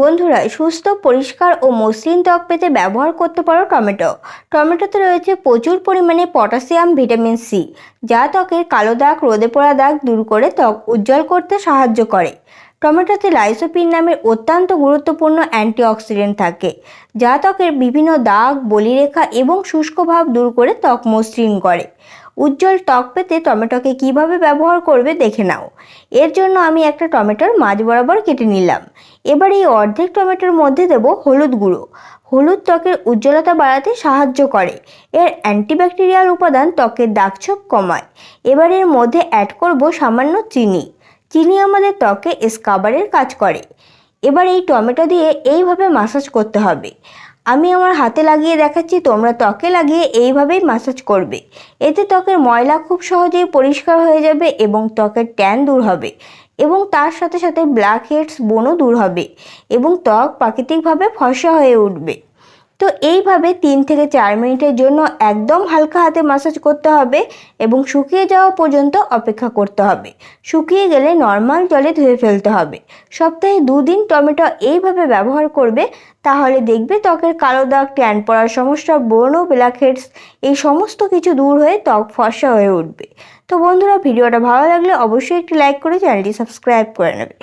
বন্ধুরা, সুস্থ, পরিষ্কার ও মসৃণ ত্বক পেতে ব্যবহার করতে পারো টমেটো। টমেটোতে রয়েছে প্রচুর পরিমাণে পটাশিয়াম, ভিটামিন সি, যা ত্বকের কালো দাগ, রোদে পড়া দাগ দূর করে ত্বক উজ্জ্বল করতে সাহায্য করে। টমেটোতে লাইসোপিন নামের অত্যন্ত গুরুত্বপূর্ণ অ্যান্টিঅক্সিডেন্ট থাকে, যা ত্বকের বিভিন্ন দাগ, বলিরেখা এবং শুষ্ক ভাব দূর করে ত্বক মসৃণ করে। উজ্জ্বল ত্বক পেতে টমেটোকে কীভাবে ব্যবহার করবে দেখে নাও। এর জন্য আমি একটা টমেটোর মাঝ বরাবর কেটে নিলাম। এবার এই অর্ধেক টমেটোর মধ্যে দেব হলুদ গুঁড়ো। হলুদ ত্বকের উজ্জ্বলতা বাড়াতে সাহায্য করে। এর অ্যান্টিব্যাকটেরিয়াল উপাদান ত্বকের দাগছোপ কমায়। এবার এর মধ্যে অ্যাড করব সামান্য চিনি। চিনি আমাদের ত্বকে স্কাবারের কাজ করে। এবার এই টমেটো দিয়ে এইভাবে মাসাজ করতে হবে। আমি আমার হাতে লাগিয়ে দেখাচ্ছি, তোমরা ত্বকে লাগিয়ে এইভাবেই মাসাজ করবে। এতে ত্বকের ময়লা খুব সহজেই পরিষ্কার হয়ে যাবে এবং ত্বকের ট্যান দূর হবে এবং তার সাথে সাথে ব্ল্যাক হেডস বনও দূর হবে এবং ত্বক প্রাকৃতিকভাবে ফসা হয়ে উঠবে। তো এইভাবে তিন থেকে চার মিনিটের জন্য একদম হালকা হাতে মাসাজ করতে হবে এবং শুকিয়ে যাওয়া পর্যন্ত অপেক্ষা করতে হবে। শুকিয়ে গেলে নর্মাল জলে ধুয়ে ফেলতে হবে। সপ্তাহে দুদিন টমেটো এইভাবে ব্যবহার করবে, তাহলে দেখবে ত্বকের কালো দাগ ট্যান পড়ার সমস্যা ব্রণ ব্ল্যাক হেডস এই সমস্ত কিছু দূর হয়ে ত্বক ফর্সা হয়ে উঠবে। তো বন্ধুরা, ভিডিওটা ভালো লাগলে অবশ্যই একটি লাইক করে চ্যানেলটি সাবস্ক্রাইব করে নেবে।